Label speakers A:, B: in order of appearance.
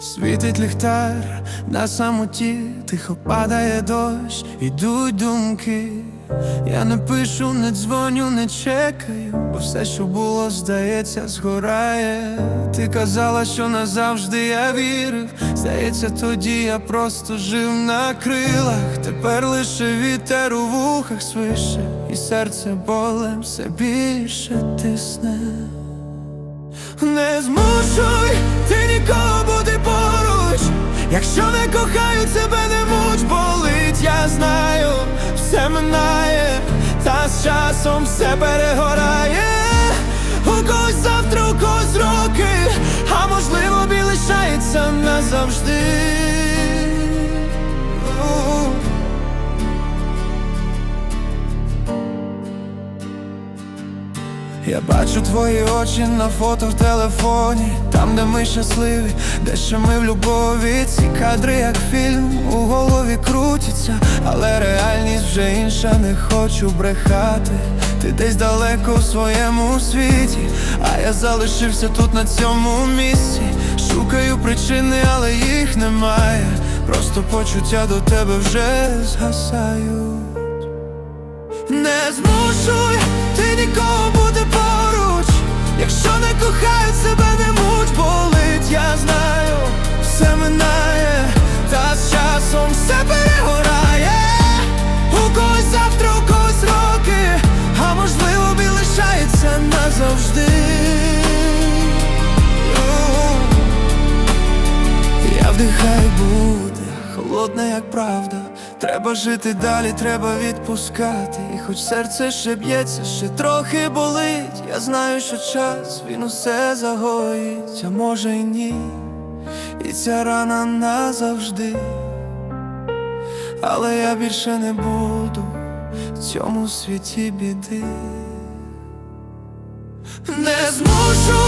A: Світить ліхтар на самоті, тихо падає дощ, ідуть думки. Я не пишу, не дзвоню, не чекаю, бо все, що було, здається, згорає. Ти казала, що назавжди я вірив. Здається, тоді я просто жив на крилах. Тепер лише вітер у вухах свише, і серце болем все більше тисне. Не змушуй часом все перегорає. У когось завтра, у когось роки, а можливо біль лишається назавжди. Я бачу твої очі на фото в телефоні, там, де ми щасливі, де ще ми в любові. Ці кадри, як фільм, у голові крутяться, але реальність вже інша, не хочу брехати. Ти десь далеко в своєму світі, а я залишився тут на цьому місці. Шукаю причини, але їх немає. Просто почуття до тебе вже згасають. Не змушуй ти нікого бути поруч, якщо не кохаю себе, не муч болить, я знаю, все минає, та з часом все перегорає. У когось завтра, у когось роки, а можливо біль лишається назавжди. Я вдихаю буде, холодна, як правда. Треба жити далі, треба відпускати. І хоч серце ще б'ється, ще трохи болить. Я знаю, що час він усе загоїть, а може й ні. І ця рана назавжди. Але я більше не буду в цьому світі біди. Не змушуй